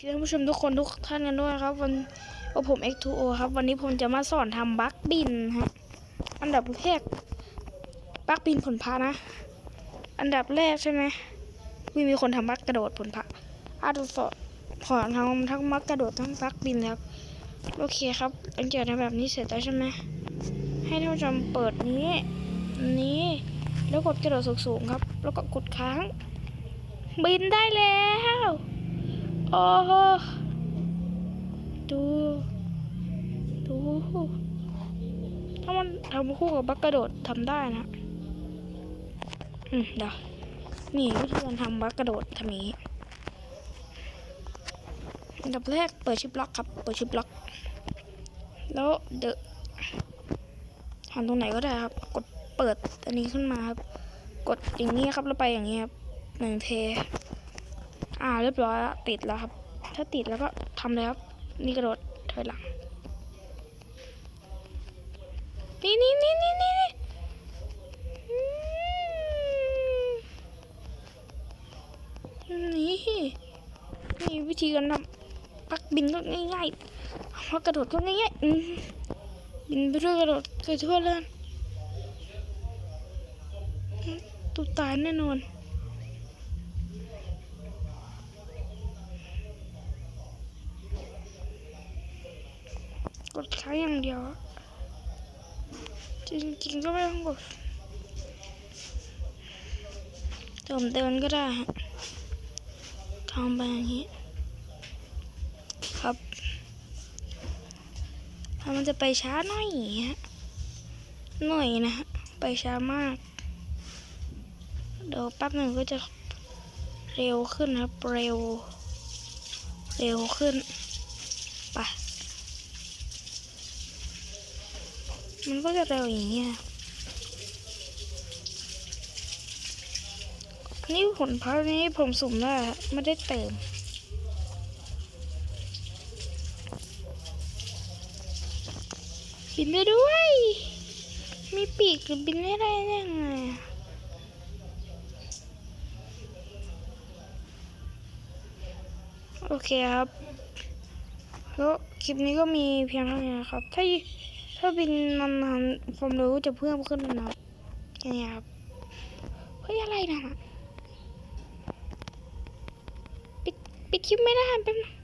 ท่านผู้ชมทุกคนทุกท่านกันด้วยครับ วันว่าผม X2O ครับ วันนี้ผมจะมาสอนทำบัคบินฮะอันดับแรกบัคบินผลพระนะ อันดับแรกใช่ไหมม่มีคนทำบัคกระโดดผลพระอาตุสอนสอนทำทั้งบัคกระโดดทั้งบัคบินครับโอเคครับหลังจากทำแบบนี้เสร็จแล้วใช่ไหมให้ท่านผู้ชมเปิดนี้ นี้แล้วกดกระโดดสูงๆครับ แล้วก็กดค้าง บินได้แล้ว โอ้โหดูดูถ้ามันทำคู่กับบักกระโดดทำได้นะ อืมเดี๋ยวนี่วิธีการทำบักกระโดดทำนี้อันดับแรกเปิดชิปล็อกครับ เปิดชิปล็อก แล้วเดอะทำตรงไหนก็ได้ครับ กดเปิดอันนี้ขึ้นมาครับ กดอย่างนี้ครับแล้วไปอย่างนี้ครับหนึ่งเท อ่าเรียบร้อยแล้วติดแล้วครับ ถ้าติดแล้วก็ทำเลยครับ นี่กระโดดถอยหลัง นี่นี่นี่นี่นี่นี่นี่มีวิธีการทำปักบินก็ง่ายๆพักกระโดดก็ง่ายๆบินไปด้วยกระโดดไปทั่วเลยอืมตุตายแน่นอน ดค้างอย่างเดียว จริงๆก็ไม่ต้องกดเติมเดินก็ได้ทำไปอย่างนี้ ครับถ้ามันจะไปช้าหน่อยฮะหน่อยนะฮะไปช้ามาก เดี๋ยวแป๊บหนึ่งก็จะเร็วขึ้นครับ เร็ว เร็วขึ้น ไป มันก็จะเร็วอย่างเงี้ยนี่ผลพักนี้ผมสุ่มได้ฮะไม่ได้เติม บินได้ด้วย มีปีกหรือบินไม่ได้ได้ยังไงโอเคครับแล้วคลิปนี้ก็มีเพียงเท่านี้นะครับ ถ้า ถ้าบินนานๆความรู้จะเพิ่มขึ้นนะอย่างเงี้ยครับเฮ้ยอะไรนะปิดปิดคลิปไม่ได้แป๊บนึง